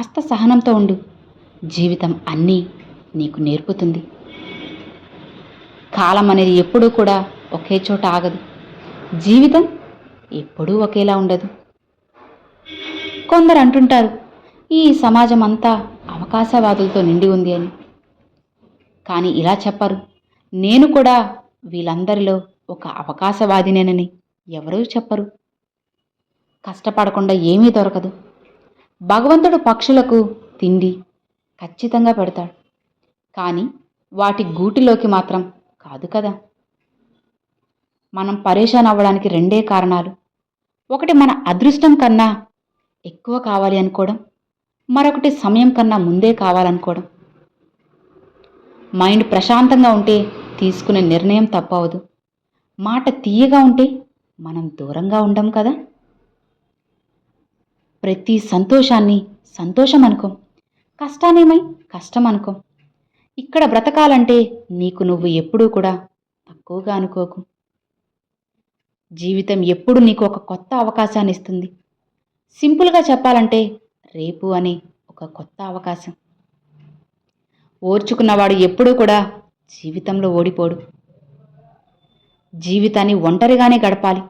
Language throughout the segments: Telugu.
కాస్త సహనంతో ఉండు. జీవితం అన్నీ నీకు నేర్పుతుంది. కాలం అనేది ఎప్పుడూ కూడా ఒకే చోట ఆగదు. జీవితం ఎప్పుడూ ఒకేలా ఉండదు. కొందరు అంటుంటారు ఈ సమాజం అంతా అవకాశవాదులతో నిండి ఉంది అని. కానీ ఇలా చెప్పరు. నేను కూడా వీళ్ళందరిలో ఒక అవకాశవాదినేనని ఎవరూ చెప్పరు. కష్టపడకుండా ఏమీ దొరకదు. భగవంతుడు పక్షులకు తిండి ఖచ్చితంగా పెడతాడు. కానీ వాటి గూటిలోకి మాత్రం కాదు కదా. మనం పరేషాన్ అవ్వడానికి రెండే కారణాలు. ఒకటి మన అదృష్టం కన్నా ఎక్కువ కావాలి అనుకోవడం. మరొకటి సమయం కన్నా ముందే కావాలనుకోవడం. మైండ్ ప్రశాంతంగా ఉంటే తీసుకునే నిర్ణయం తప్పవదు. మాట తీయగా ఉంటే మనం దూరంగా ఉండం కదా. ప్రతి సంతోషాన్ని సంతోషం అనుకోం కష్టానేమై కష్టం అనుకోం ఇక్కడ బ్రతకాలంటే నీకు నువ్వు ఎప్పుడూ కూడా తక్కువగా అనుకోకు. జీవితం ఎప్పుడు నీకు ఒక కొత్త అవకాశాన్ని ఇస్తుంది. సింపుల్గా చెప్పాలంటే రేపు అనే ఒక కొత్త అవకాశం. ఓర్చుకున్నవాడు ఎప్పుడూ కూడా జీవితంలో ఓడిపోడు. జీవితాన్ని ఒంటరిగానే గడపాలి.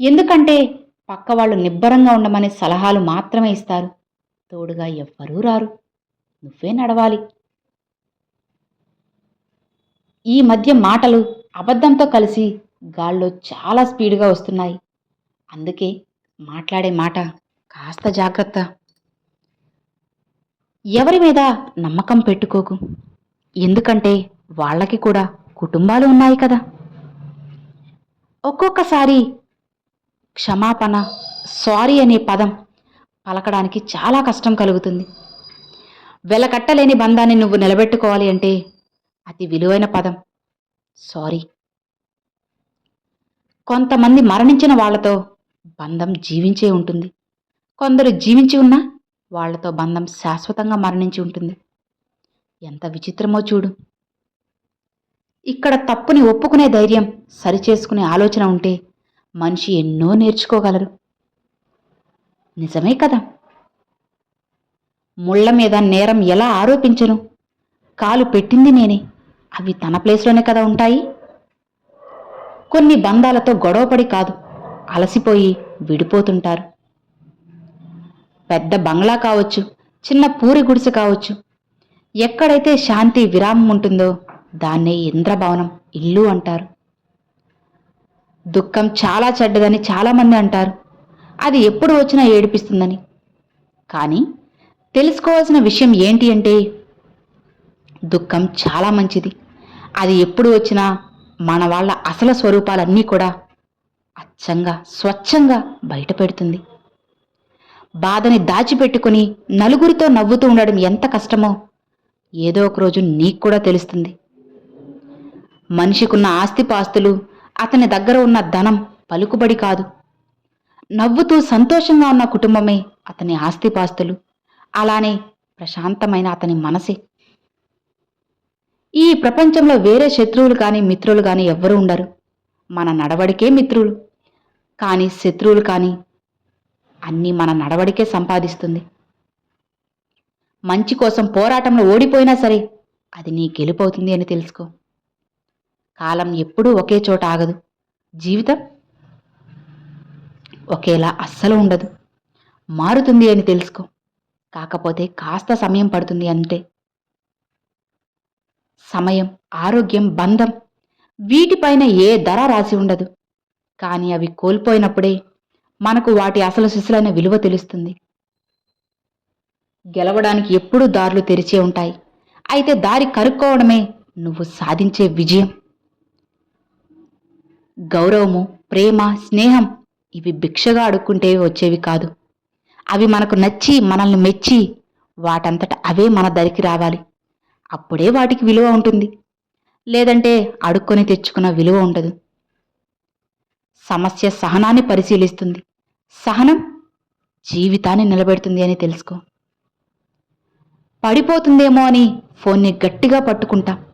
ఎందుకంటే పక్క వాళ్ళు నిబ్బరంగా ఉండమనే సలహాలు మాత్రమే ఇస్తారు. తోడుగా ఎవ్వరూ రారు. నువ్వే నడవాలి. ఈ మధ్య మాటలు అబద్ధంతో కలిసి గాల్లో చాలా స్పీడ్గా వస్తున్నాయి. అందుకే మాట్లాడే మాట కాస్త జాగ్రత్త. ఎవరి మీద నమ్మకం పెట్టుకోకు. ఎందుకంటే వాళ్ళకి కూడా కుటుంబాలు ఉన్నాయి కదా. ఒక్కొక్కసారి క్షమాపణ సారీ అనే పదం పలకడానికి చాలా కష్టం కలుగుతుంది. వెలకట్టలేని బంధాన్ని నువ్వు నిలబెట్టుకోవాలి అంటే అతి విలువైన పదం సారీ. కొంతమంది మరణించిన వాళ్ళతో బంధం జీవించే ఉంటుంది. కొందరు జీవించి ఉన్నా వాళ్ళతో బంధం శాశ్వతంగా మరణించి ఉంటుంది. ఎంత విచిత్రమో చూడు. ఇక్కడ తప్పుని ఒప్పుకునే ధైర్యం సరిచేసుకునే ఆలోచన ఉంటే మనిషి ఎన్నో నేర్చుకోగలరు. నిజమే కదా? ముళ్ళ మీద నేరం ఎలా ఆరోపించను? కాలు పెట్టింది నేనే. అవి తన ప్లేస్లోనే కదా ఉంటాయి? కొన్ని బంధాలతో గొడవపడి కాదు అలసిపోయి విడిపోతుంటారు. పెద్ద బంగ్లా కావచ్చు చిన్న పూరి గుడిసె కావచ్చు ఎక్కడైతే శాంతి విరామం ఉంటుందో దాన్నే ఇంద్రభవనం ఇల్లు అంటారు. దుఃఖం చాలా చెడ్డదని చాలామంది అంటారు. అది ఎప్పుడు వచ్చినా ఏడిపిస్తుందని. కానీ తెలుసుకోవాల్సిన విషయం ఏంటి అంటే దుఃఖం చాలా మంచిది. అది ఎప్పుడు వచ్చినా మన వాళ్ళ అసలు స్వరూపాలన్నీ కూడా అచ్చంగా స్వచ్ఛంగా బయటపెడుతుంది. బాధని దాచిపెట్టుకుని నలుగురితో నవ్వుతూ ఉండడం ఎంత కష్టమో ఏదో ఒక రోజు నీకు కూడా తెలుస్తుంది. మనిషికున్న ఆస్తిపాస్తులు అతని దగ్గర ఉన్న ధనం పలుకుబడి కాదు. నవ్వుతూ సంతోషంగా ఉన్న కుటుంబమే అతని ఆస్తిపాస్తులు. అలానే ప్రశాంతమైన అతని మనసే. ఈ ప్రపంచంలో వేరే శత్రువులు కానీ మిత్రులు కానీ ఎవ్వరూ ఉండరు. మన నడవడికే మిత్రులు. కానీ శత్రువులు కానీ అన్నీ మన నడవడికే సంపాదిస్తుంది. మంచి కోసం పోరాటంలో ఓడిపోయినా సరే అది నీ గెలుపవుతుంది అని తెలుసుకో. కాలం ఎప్పుడూ ఒకే చోట ఆగదు. జీవితం ఒకేలా అస్సలు ఉండదు. మారుతుంది అని తెలుసుకో. కాకపోతే కాస్త సమయం పడుతుంది అంతే. సమయం ఆరోగ్యం బంధం వీటిపైన ఏ ధర రాసి ఉండదు. కానీ అవి కోల్పోయినప్పుడే మనకు వాటి అసలు శిశులైన విలువ తెలుస్తుంది. గెలవడానికి ఎప్పుడూ దారులు తెరిచే ఉంటాయి. అయితే దారి కరుక్కోవడమే నువ్వు సాధించే విజయం. గౌరవము ప్రేమ స్నేహం ఇవి భిక్షగా అడుక్కుంటే వచ్చేవి కాదు. అవి మనకు నచ్చి మనల్ని మెచ్చి వాటంతట అవే మన దరికి రావాలి. అప్పుడే వాటికి విలువ ఉంటుంది. లేదంటే అడుక్కొని తెచ్చుకున్న విలువ ఉండదు. సమస్య సహనాన్ని పరిశీలిస్తుంది. సహనం జీవితాన్ని నిలబెడుతుంది అని తెలుసుకో. పడిపోతుందేమో అని ఫోన్ని గట్టిగా పట్టుకుంటాం.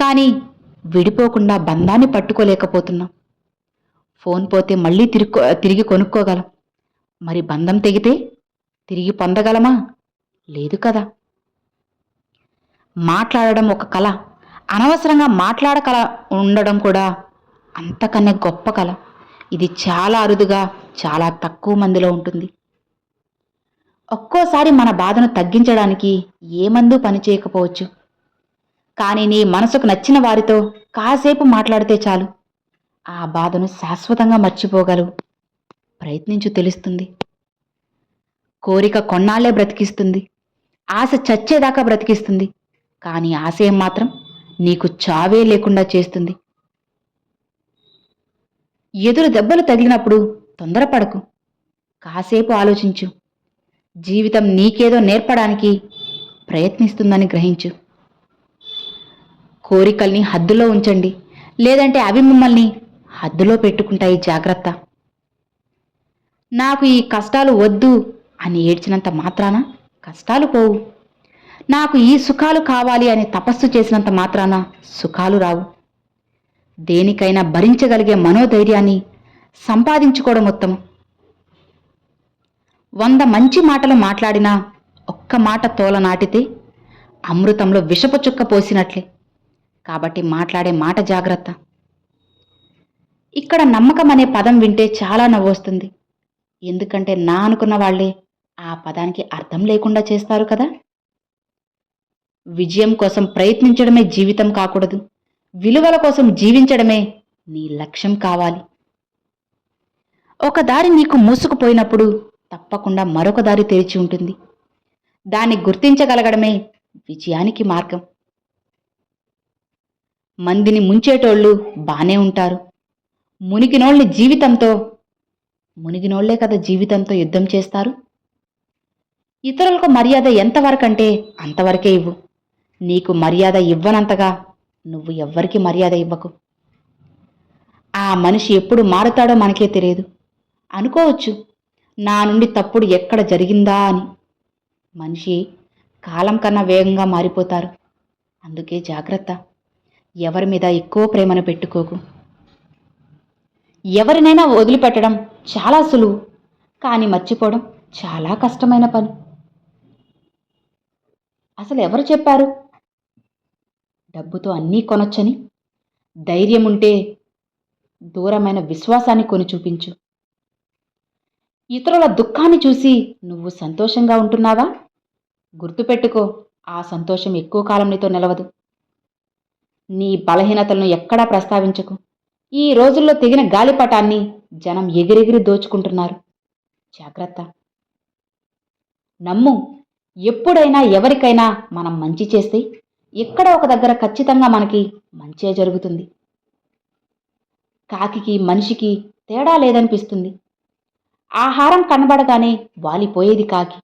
కానీ విడిపోకుండా బంధాన్ని పట్టుకోలేకపోతున్నాం. ఫోన్ పోతే మళ్ళీ తిరుక్కో తిరిగి కొనుక్కోగలం. మరి బంధం తెగితే తిరిగి పొందగలమా? లేదు కదా. మాట్లాడడం ఒక కళ అనవసరంగా మాట్లాడకల ఉండడం కూడా అంతకన్నా గొప్ప కళ ఇది చాలా అరుదుగా చాలా తక్కువ మందిలో ఉంటుంది. ఒక్కోసారి మన బాధను తగ్గించడానికి ఏ మందు పనిచేయకపోవచ్చు? కానీ నీ మనసుకు నచ్చిన వారితో కాసేపు మాట్లాడితే చాలు. ఆ బాధను శాశ్వతంగా మర్చిపోగలవు. ప్రయత్నించు తెలుస్తుంది. కోరిక కొన్నాళ్ళే బ్రతికిస్తుంది. ఆశ చచ్చేదాకా బ్రతికిస్తుంది. కానీ ఆశయం మాత్రం నీకు చావే లేకుండా చేస్తుంది. ఎదురు దెబ్బలు తగిలినప్పుడు తొందరపడకు. కాసేపు ఆలోచించు. జీవితం నీకేదో నేర్పడానికి ప్రయత్నిస్తుందని గ్రహించు. కోరికల్ని హద్దులో ఉంచండి. లేదంటే అవి మిమ్మల్ని హద్దులో పెట్టుకుంటాయి. జాగ్రత్త. నాకు ఈ కష్టాలు వద్దు అని ఏడ్చినంత మాత్రాన కష్టాలు పోవు. నాకు ఈ సుఖాలు కావాలి అని తపస్సు చేసినంత మాత్రాన సుఖాలు రావు. దేనికైనా భరించగలిగే మనోధైర్యాన్ని సంపాదించుకోవడం ఉత్తమం. వంద మంచి మాటలు మాట్లాడినా ఒక్క మాట తోల నాటితే అమృతంలో విషపు చుక్క పోసినట్లే. కాబట్టి మాట్లాడే మాట జాగ్రత్త. ఇక్కడ నమ్మకం అనే పదం వింటే చాలా నవ్వొస్తుంది. ఎందుకంటే నా అనుకున్న వాళ్ళే ఆ పదానికి అర్థం లేకుండా చేస్తారు కదా? విజయం కోసం ప్రయత్నించడమే జీవితం కాకూడదు. విలువల కోసం జీవించడమే నీ లక్ష్యం కావాలి. ఒక దారి నీకు మూసుకుపోయినప్పుడు తప్పకుండా మరొక దారి తెరిచి ఉంటుంది. దాన్ని గుర్తించగలగడమే విజయానికి మార్గం. మందిని ముంచేటోళ్ళు బానే ఉంటారు. మునిగినోళ్ళని జీవితంతో మునిగినోళ్ళే కదా జీవితంతో యుద్ధం చేస్తారు. ఇతరులకు మర్యాద ఎంతవరకంటే అంతవరకే ఇవ్వు. నీకు మర్యాద ఇవ్వనంతగా నువ్వు ఎవ్వరికి మర్యాద ఇవ్వకు. ఆ మనిషి ఎప్పుడు మారుతాడో మనకే తెలియదు. అనుకోవచ్చు నా నుండి తప్పుడు ఎక్కడ జరిగిందా అని. మనిషి కాలం కన్నా వేగంగా మారిపోతారు. అందుకే జాగ్రత్త. ఎవరి మీద ఎక్కువ ప్రేమను పెట్టుకోకు. ఎవరినైనా వదిలిపెట్టడం చాలా సులువు కానీ మర్చిపోవడం చాలా కష్టమైన పని. అసలు ఎవరు చెప్పారు? డబ్బుతో అన్నీ కొనొచ్చని? ధైర్యం ఉంటే దూరమైన విశ్వాసాన్ని కొని చూపించు. ఇతరుల దుఃఖాన్ని చూసి నువ్వు సంతోషంగా ఉంటున్నావా? గుర్తుపెట్టుకో ఆ సంతోషం ఎక్కువ కాలం నీతో నిలవదు. నీ బలహీనతలను ఎక్కడా ప్రస్తావించకు. ఈ రోజుల్లో తెగిన గాలిపటాన్ని జనం ఎగిరెగిరి దోచుకుంటున్నారు. జాగ్రత్త. నమ్ము ఎప్పుడైనా ఎవరికైనా మనం మంచి చేస్తే ఎక్కడ ఒక దగ్గర ఖచ్చితంగా మనకి మంచే జరుగుతుంది. కాకికి మనిషికి తేడా లేదనిపిస్తుంది. ఆహారం కనబడగానే వాలిపోయేది కాకి.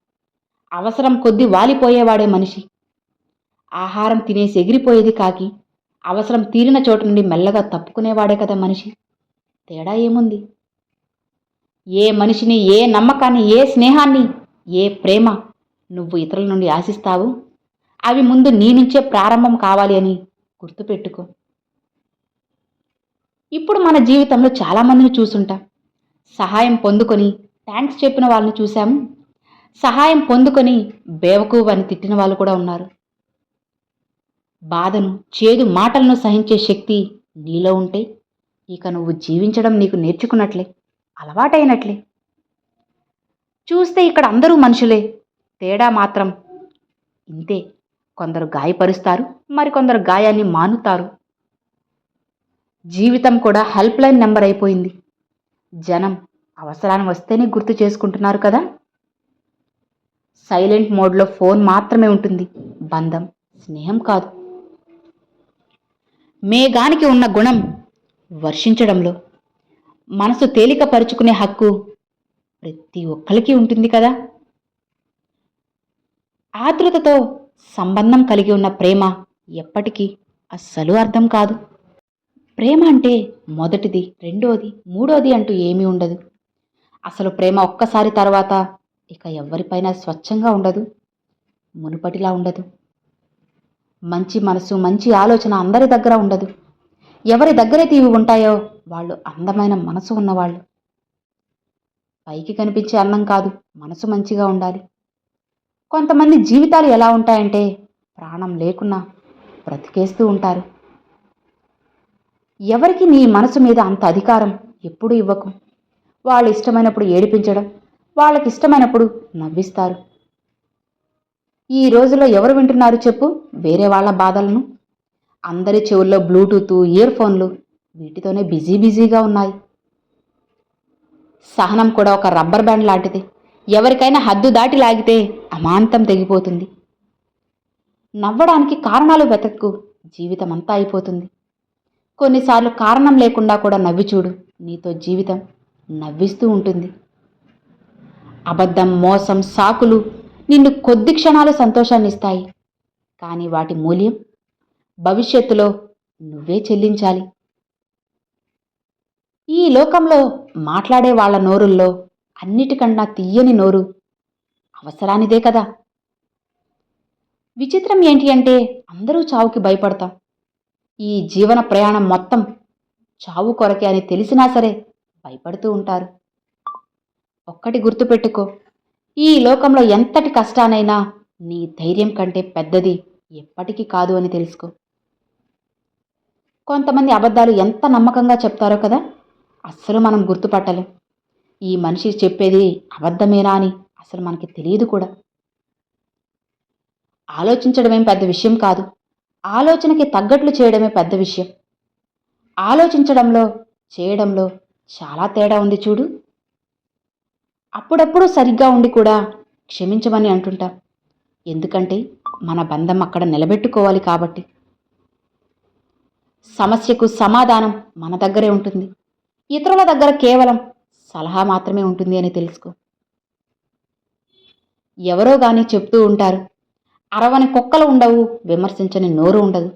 అవసరం కొద్ది వాలిపోయేవాడే మనిషి. ఆహారం తినేసి ఎగిరిపోయేది కాకి. అవసరం తీరిన చోటు నుండి మెల్లగా తప్పుకునేవాడే కదా మనిషి. తేడా ఏముంది? ఏ మనిషిని ఏ నమ్మకాన్ని ఏ స్నేహాన్ని ఏ ప్రేమ నువ్వు ఇతరుల నుండి ఆశిస్తావు? అవి ముందు నీ నుంచే ప్రారంభం కావాలి అని గుర్తుపెట్టుకో. ఇప్పుడు మన జీవితంలో చాలామందిని చూసుంటాం. సహాయం పొందుకొని థ్యాంక్స్ చెప్పిన వాళ్ళని చూశాము. సహాయం పొందుకొని బేవకు అని తిట్టిన వాళ్ళు కూడా ఉన్నారు. బాధను చేదు మాటలను సహించే శక్తి నీలో ఉంటే ఇక నువ్వు జీవించడం నీకు నేర్చుకున్నట్లే అలవాటైనట్లే. చూస్తే ఇక్కడ అందరూ మనుషులే తేడా మాత్రం ఇంతే. కొందరు గాయపరుస్తారు మరికొందరు గాయాన్ని మానుతారు. జీవితం కూడా హెల్ప్ లైన్ నెంబర్ అయిపోయింది. జనం అవసరాన్ని వస్తేనే గుర్తు చేసుకుంటున్నారు కదా? సైలెంట్ మోడ్లో ఫోన్ మాత్రమే ఉంటుంది. బంధం స్నేహం కాదు. మేఘానికి ఉన్న గుణం వర్షించడంలో. మనసు తేలికపరుచుకునే హక్కు ప్రతి ఒక్కరికి ఉంటుంది కదా. ఆతృతతో సంబంధం కలిగి ఉన్న ప్రేమ ఎప్పటికీ అస్సలు అర్థం కాదు. ప్రేమ అంటే మొదటిది రెండోది మూడోది అంటూ ఏమీ ఉండదు. అసలు ప్రేమ ఒక్కసారి తర్వాత ఇక ఎవరిపైన స్వచ్ఛంగా ఉండదు మునుపటిలా ఉండదు. మంచి మనసు మంచి ఆలోచన అందరి దగ్గర ఉండదు. ఎవరి దగ్గరైతే ఇవి ఉంటాయో వాళ్ళు అందమైన మనసు ఉన్నవాళ్ళు. పైకి కనిపించే అన్నం కాదు మనసు మంచిగా ఉండాలి. కొంతమంది జీవితాలు ఎలా ఉంటాయంటే ప్రాణం లేకున్నా బ్రతికేస్తూ ఉంటారు. ఎవరికి నీ మనసు మీద అంత అధికారం ఎప్పుడూ ఇవ్వకు. వాళ్ళు ఇష్టమైనప్పుడు ఏడిపించడం వాళ్ళకి ఇష్టమైనప్పుడు నవ్విస్తారు. ఈ రోజుల్లో ఎవరు వింటున్నారు చెప్పు? వేరే వాళ్ళ బాధలను? అందరి చెవుల్లో బ్లూటూత్ ఇయర్ ఫోన్లు వీటితోనే బిజీ బిజీగా ఉన్నాయి. సహనం కూడా ఒక రబ్బర్ బ్యాండ్ లాంటిది. ఎవరికైనా హద్దు దాటి లాగితే అమాంతం తెగిపోతుంది. నవ్వడానికి కారణాలు వెతక్కు జీవితం అంతా అయిపోతుంది. కొన్నిసార్లు కారణం లేకుండా కూడా నవ్వి చూడు. నీతో జీవితం నవ్విస్తూ ఉంటుంది. అబద్ధం మోసం సాకులు నిన్ను కొద్ది క్షణాలు సంతోషాన్నిస్తాయి. కానీ వాటి మూల్యం భవిష్యత్తులో నువ్వే చెల్లించాలి. ఈ లోకంలో మాట్లాడే వాళ్ళ నోరుల్లో అన్నిటికన్నా తీయని నోరు అవసరానిదే కదా. విచిత్రం ఏంటి అంటే అందరూ చావుకి భయపడతాం. ఈ జీవన ప్రయాణం మొత్తం చావు కొరకే అని తెలిసినా సరే భయపడుతూ ఉంటారు. ఒక్కటి గుర్తుపెట్టుకో. ఈ లోకంలో ఎంతటి కష్టానైనా నీ ధైర్యం కంటే పెద్దది ఎప్పటికీ కాదు అని తెలుసుకో. కొంతమంది అబద్ధాలు ఎంత నమ్మకంగా చెప్తారో కదా అస్సలు మనం గుర్తుపట్టలేం. ఈ మనిషి చెప్పేది అబద్ధమేనా అని అసలు మనకి తెలియదు కూడా. ఆలోచించడమేం పెద్ద విషయం కాదు ఆలోచనకి తగ్గట్లు చేయడమే పెద్ద విషయం. ఆలోచించడంలో చేయడంలో చాలా తేడా ఉంది చూడు. అప్పుడప్పుడు సరిగ్గా ఉండి కూడా క్షమించమని అంటుంటాం. ఎందుకంటే మన బంధం అక్కడ నిలబెట్టుకోవాలి కాబట్టి. సమస్యకు సమాధానం మన దగ్గరే ఉంటుంది. ఇతరుల దగ్గర కేవలం సలహా మాత్రమే ఉంటుంది అని తెలుసుకో. ఎవరో కానీ చెప్తూ ఉంటారు. అరవని కుక్కలు ఉండవు విమర్శించని నోరు ఉండదు.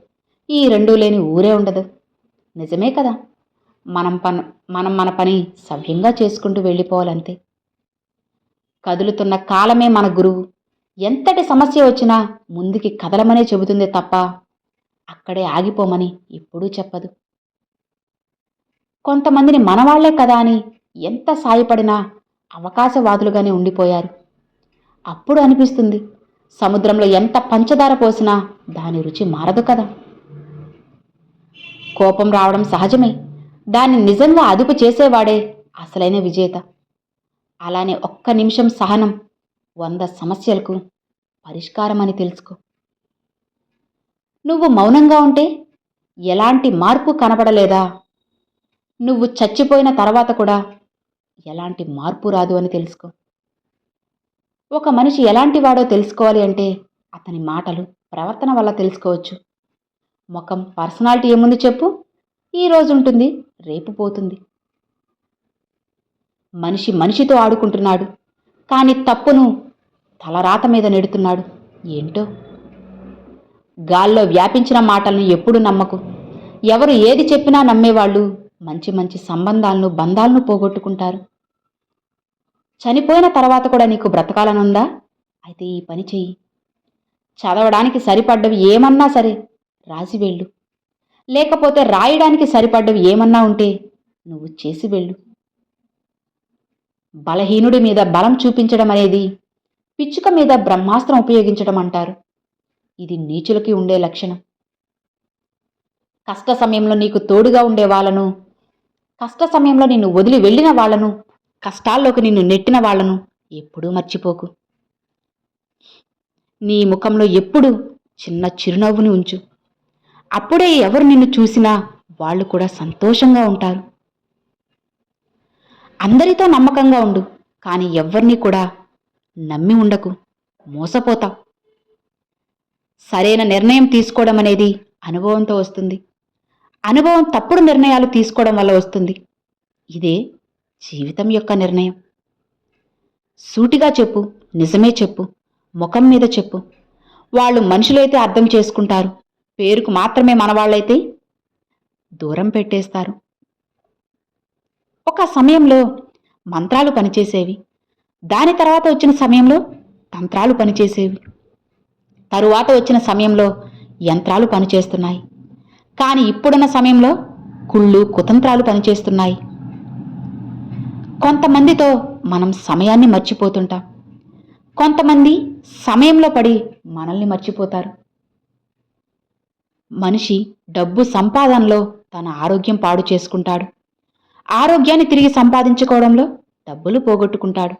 ఈ రెండూ లేని ఊరే ఉండదు. నిజమే కదా? మనం పని మనం మన పని సవ్యంగా చేసుకుంటూ వెళ్ళిపోవాలంతే. కదులుతున్న కాలమే మన గురువు. ఎంతటి సమస్య వచ్చినా ముందుకి కదలమనే చెబుతుంది తప్ప అక్కడే ఆగిపోమని ఎప్పుడూ చెప్పదు. కొంతమందిని మనవాళ్ళే కదా అని ఎంత సాయపడినా అవకాశవాదులుగానే ఉండిపోయారు. అప్పుడు అనిపిస్తుంది సముద్రంలో ఎంత పంచదార పోసినా దాని రుచి మారదు కదా. కోపం రావడం సహజమే దాన్ని నిజంగా అదుపు చేసేవాడే అసలైన విజేత. అలానే ఒక్క నిమిషం సహనం వంద సమస్యలకు పరిష్కారం అని తెలుసుకో. నువ్వు మౌనంగా ఉంటే ఎలాంటి మార్పు కనబడలేదా? నువ్వు చచ్చిపోయిన తర్వాత కూడా ఎలాంటి మార్పు రాదు అని తెలుసుకో. ఒక మనిషి ఎలాంటి వాడో తెలుసుకోవాలి అంటే అతని మాటలు ప్రవర్తన వల్ల తెలుసుకోవచ్చు. ముఖం పర్సనాలిటీ ఏముంది చెప్పు? ఈ రోజు ఉంటుంది రేపు పోతుంది. మనిషి మనిషితో ఆడుకుంటున్నాడు. కానీ తప్పును తలరాత మీద నెడుతున్నాడు. ఏంటో? గాల్లో వ్యాపించిన మాటలను ఎప్పుడు నమ్మకు. ఎవరు ఏది చెప్పినా నమ్మేవాళ్ళు మంచి మంచి సంబంధాలను బంధాలను పోగొట్టుకుంటారు. చనిపోయిన తర్వాత కూడా నీకు బ్రతకాలనుందా? అయితే ఈ పని చెయ్యి. చదవడానికి సరిపడ్డవి ఏమన్నా సరే రాసి వెళ్ళు. లేకపోతే రాయడానికి సరిపడ్డవి ఏమన్నా ఉంటే నువ్వు చేసి వెళ్ళు. బలహీనుడి మీద బలం చూపించడం అనేది పిచ్చుక మీద బ్రహ్మాస్త్రం ఉపయోగించడం అంటారు. ఇది నీచులకి ఉండే లక్షణం. కష్ట సమయంలో నీకు తోడుగా ఉండే వాళ్ళను కష్ట సమయంలో నిన్ను వదిలి వెళ్ళిన వాళ్ళను కష్టాల్లోకి నిన్ను నెట్టిన వాళ్ళను ఎప్పుడూ మర్చిపోకు. నీ ముఖంలో ఎప్పుడు చిన్న చిరునవ్వుని ఉంచు. అప్పుడే ఎవరు నిన్ను చూసినా వాళ్ళు కూడా సంతోషంగా ఉంటారు. అందరితో నమ్మకంగా ఉండు కానీ ఎవ్వరినీ కూడా నమ్మి ఉండకు. మోసపోతావు. సరైన నిర్ణయం తీసుకోవడం అనేది అనుభవంతో వస్తుంది. అనుభవం తప్పుడు నిర్ణయాలు తీసుకోవడం వల్ల వస్తుంది. ఇదే జీవితం యొక్క నిర్ణయం. సూటిగా చెప్పు నిజమే చెప్పు ముఖం మీద చెప్పు. వాళ్ళు మనుషులైతే అర్థం చేసుకుంటారు. పేరుకు మాత్రమే మనవాళ్ళైతే దూరం పెట్టేస్తారు. ఒక సమయంలో మంత్రాలు పనిచేసేవి. దాని తర్వాత వచ్చిన సమయంలో తంత్రాలు పనిచేసేవి. తరువాత వచ్చిన సమయంలో యంత్రాలు పనిచేస్తున్నాయి. కానీ ఇప్పుడున్న సమయంలో కుళ్ళు కుతంత్రాలు పనిచేస్తున్నాయి. కొంతమందితో మనం సమయాన్ని మర్చిపోతుంటాం. కొంతమంది సమయంలో పడి మనల్ని మర్చిపోతారు. మనిషి డబ్బు సంపాదనలో తన ఆరోగ్యం పాడు చేసుకుంటాడు. ఆరోగ్యాన్ని తిరిగి సంపాదించుకోవడంలో డబ్బులు పోగొట్టుకుంటాడు.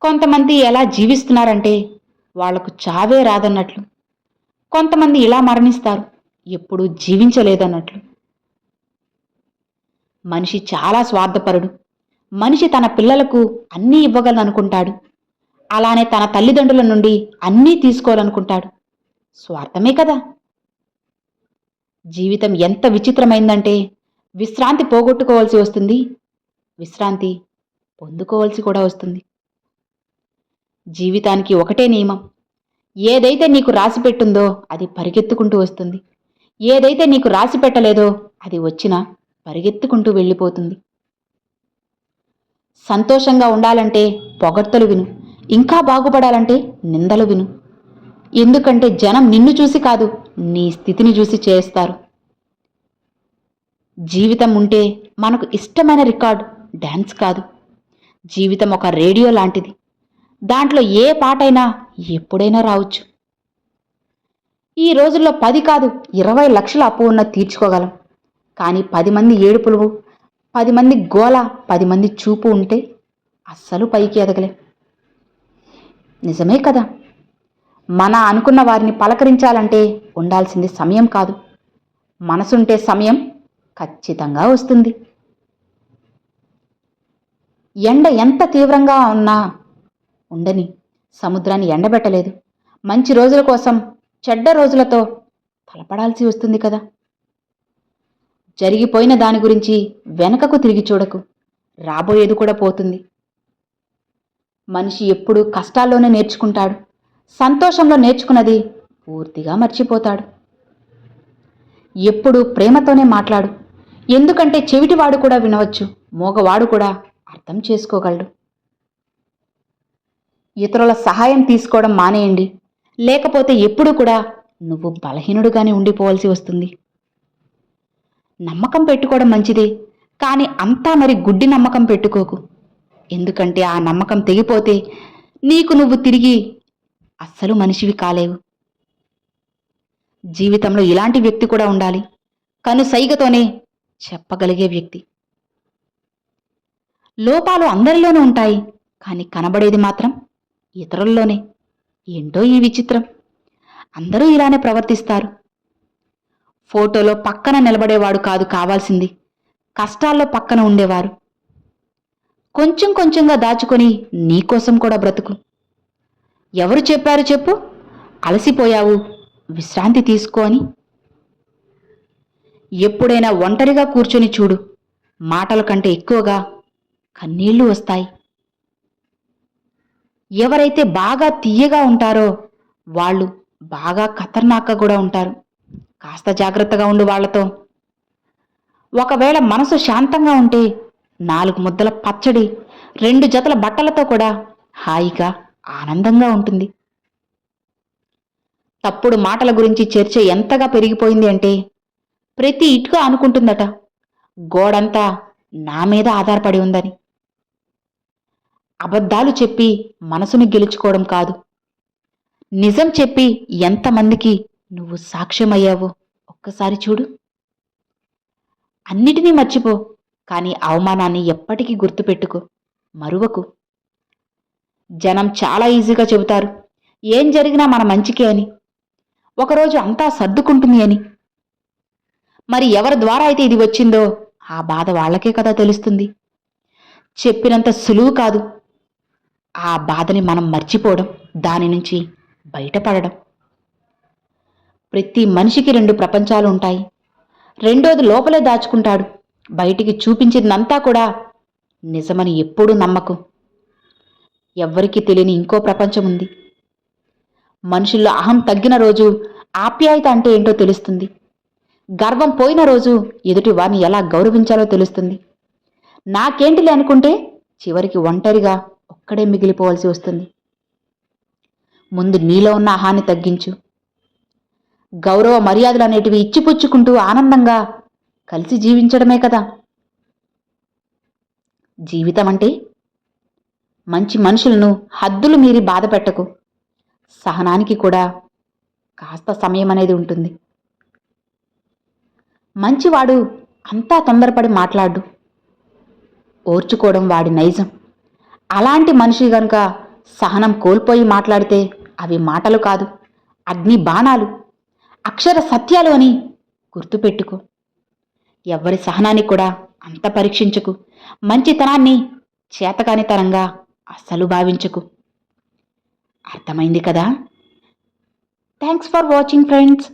కొంతమంది ఎలా జీవిస్తున్నారంటే వాళ్ళకు చావే రాదన్నట్లు. కొంతమంది ఇలా మరణిస్తారు ఎప్పుడూ జీవించలేదన్నట్లు. మనిషి చాలా స్వార్థపరుడు. మనిషి తన పిల్లలకు అన్నీ ఇవ్వగలనుకుంటాడు అలానే తన తల్లిదండ్రుల నుండి అన్నీ తీసుకోవాలనుకుంటాడు. స్వార్థమే కదా? జీవితం ఎంత విచిత్రమైందంటే విశ్రాంతి పోగొట్టుకోవాల్సి వస్తుంది. విశ్రాంతి పొందుకోవాల్సి కూడా వస్తుంది. జీవితానికి ఒకటే నియమం. ఏదైతే నీకు రాసి పెట్టుందో అది పరిగెత్తుకుంటూ వస్తుంది. ఏదైతే నీకు రాసి పెట్టలేదో అది వచ్చినా పరిగెత్తుకుంటూ వెళ్ళిపోతుంది. సంతోషంగా ఉండాలంటే పొగడ్తలు విను. ఇంకా బాగుపడాలంటే నిందలు విను. ఎందుకంటే జనం నిన్ను చూసి కాదు నీ స్థితిని చూసి చేస్తారు. జీవితం ఉంటే మనకు ఇష్టమైన రికార్డ్ డ్యాన్స్ కాదు. జీవితం ఒక రేడియో లాంటిది. దాంట్లో ఏ పాటైనా ఎప్పుడైనా రావచ్చు. ఈ రోజుల్లో పది కాదు ఇరవై లక్షల అప్పు ఉన్న తీర్చుకోగలం. కానీ పది మంది ఏడుపులు పది మంది గోల పది మంది చూపు ఉంటే అస్సలు పైకి ఎదగలేం. నిజమే కదా? మన అనుకున్న వారిని పలకరించాలంటే ఉండాల్సింది సమయం కాదు. మనసుంటే సమయం ఖచ్చితంగా వస్తుంది. ఎండ ఎంత తీవ్రంగా ఉన్నా ఉండని సముద్రాన్ని ఎండబెట్టలేదు. మంచి రోజుల కోసం చెడ్డ రోజులతో తలపడాల్సి వస్తుంది కదా. జరిగిపోయిన దాని గురించి వెనకకు తిరిగి చూడకు. రాబోయేది కూడా పోతుంది. మనిషి ఎప్పుడూ కష్టాల్లోనే నేర్చుకుంటాడు. సంతోషంలో నేర్చుకున్నది పూర్తిగా మర్చిపోతాడు. ఎప్పుడు ప్రేమతోనే మాట్లాడు. ఎందుకంటే చెవిటివాడు కూడా వినవచ్చు మోగవాడు కూడా అర్థం చేసుకోగలడు. ఇతరుల సహాయం తీసుకోవడం మానేయండి. లేకపోతే ఎప్పుడు కూడా నువ్వు బలహీనుడుగానే ఉండిపోవాల్సి వస్తుంది. నమ్మకం పెట్టుకోవడం మంచిదే కానీ అంతా మరి గుడ్డి నమ్మకం పెట్టుకోకు. ఎందుకంటే ఆ నమ్మకం తెగిపోతే నీకు నువ్వు తిరిగి అస్సలు మనిషివి కాలేవు. జీవితంలో ఇలాంటి వ్యక్తి కూడా ఉండాలి. కను సైగతోనే చెప్పగలిగే వ్యక్తి. లోపాలు అందరిలోనూ ఉంటాయి కానీ కనబడేది మాత్రం ఇతరుల్లోనే. ఏంటో ఈ విచిత్రం. అందరూ ఇలానే ప్రవర్తిస్తారు. ఫోటోలో పక్కన నిలబడేవాడు కాదు కావాల్సింది. కష్టాల్లో పక్కన ఉండేవారు. కొంచెం కొంచెంగా దాచుకొని నీకోసం కూడా బ్రతుకు. ఎవరు చెప్పారు చెప్పు? అలసిపోయావు. విశ్రాంతి తీసుకో అని ఎప్పుడైనా ఒంటరిగా కూర్చొని చూడు. మాటల కంటే ఎక్కువగా కన్నీళ్ళు వస్తాయి. ఎవరైతే బాగా తీయగా ఉంటారో వాళ్ళు బాగా ఖతర్నాక్గా కూడా ఉంటారు. కాస్త జాగ్రత్తగా ఉండు వాళ్ళతో. ఒకవేళ మనసు శాంతంగా ఉంటే నాలుగు ముద్దల పచ్చడి రెండు జతల బట్టలతో కూడా హాయిగా ఆనందంగా ఉంటుంది. తప్పుడు మాటల గురించి చర్చ ఎంతగా పెరిగిపోయింది అంటే ప్రతి ఇటుక అనుకుంటుందట గోడంతా నా మీద ఆధారపడి ఉందని. అబద్ధాలు చెప్పి మనసుని గెలుచుకోవడం కాదు. నిజం చెప్పి ఎంతమందికి నువ్వు సాక్ష్యమయ్యావో ఒక్కసారి చూడు. అన్నిటినీ మర్చిపో కానీ అవమానాన్ని ఎప్పటికీ గుర్తుపెట్టుకో మరువకు. జనం చాలా ఈజీగా చెబుతారు ఏం జరిగినా మన మంచికే అని. ఒకరోజు అంతా సర్దుకుంటుంది అని. మరి ఎవరి ద్వారా అయితే ఇది వచ్చిందో ఆ బాధ వాళ్ళకే కదా తెలుస్తుంది. చెప్పినంత సులువు కాదు. ఆ బాధని మనం మర్చిపోవడం దాని నుంచి బయటపడడం. ప్రతి మనిషికి రెండు ప్రపంచాలు ఉంటాయి. రెండోది లోపలే దాచుకుంటాడు. బయటికి చూపించిందంతా కూడా నిజమని ఎప్పుడూ నమ్మకు. ఎవ్వరికీ తెలియని ఇంకో ప్రపంచం ఉంది. మనుషుల్లో అహం తగ్గిన రోజు ఆప్యాయత అంటే ఏంటో తెలుస్తుంది. గర్వం పోయిన రోజు ఎదుటి వారిని ఎలా గౌరవించాలో తెలుస్తుంది. నాకేంటిలే అనుకుంటే చివరికి ఒంటరిగా ఒక్కడే మిగిలిపోవాల్సి వస్తుంది. ముందు నీలో ఉన్న హాని తగ్గించు. గౌరవ మర్యాదలు అనేటివి ఇచ్చిపుచ్చుకుంటూ ఆనందంగా కలిసి జీవించడమే కదా. జీవితం అంటే మంచి మనుషులను హద్దులు మీరి బాధ పెట్టకు. సహనానికి కూడా కాస్త సమయం అనేది ఉంటుంది. మంచివాడు అంతా తొందరపడి మాట్లాడు. ఓర్చుకోవడం వాడి నైజం. అలాంటి మనిషి గనుక సహనం కోల్పోయి మాట్లాడితే అవి మాటలు కాదు అగ్ని బాణాలు. అక్షర సత్యాలు అని గుర్తుపెట్టుకో. ఎవ్వరి సహనాన్ని కూడా అంత పరీక్షించకు. మంచితనాన్ని చేతకానితనంగా అస్సలు భావించకు. అర్థమైంది కదా? Thanks for watching friends.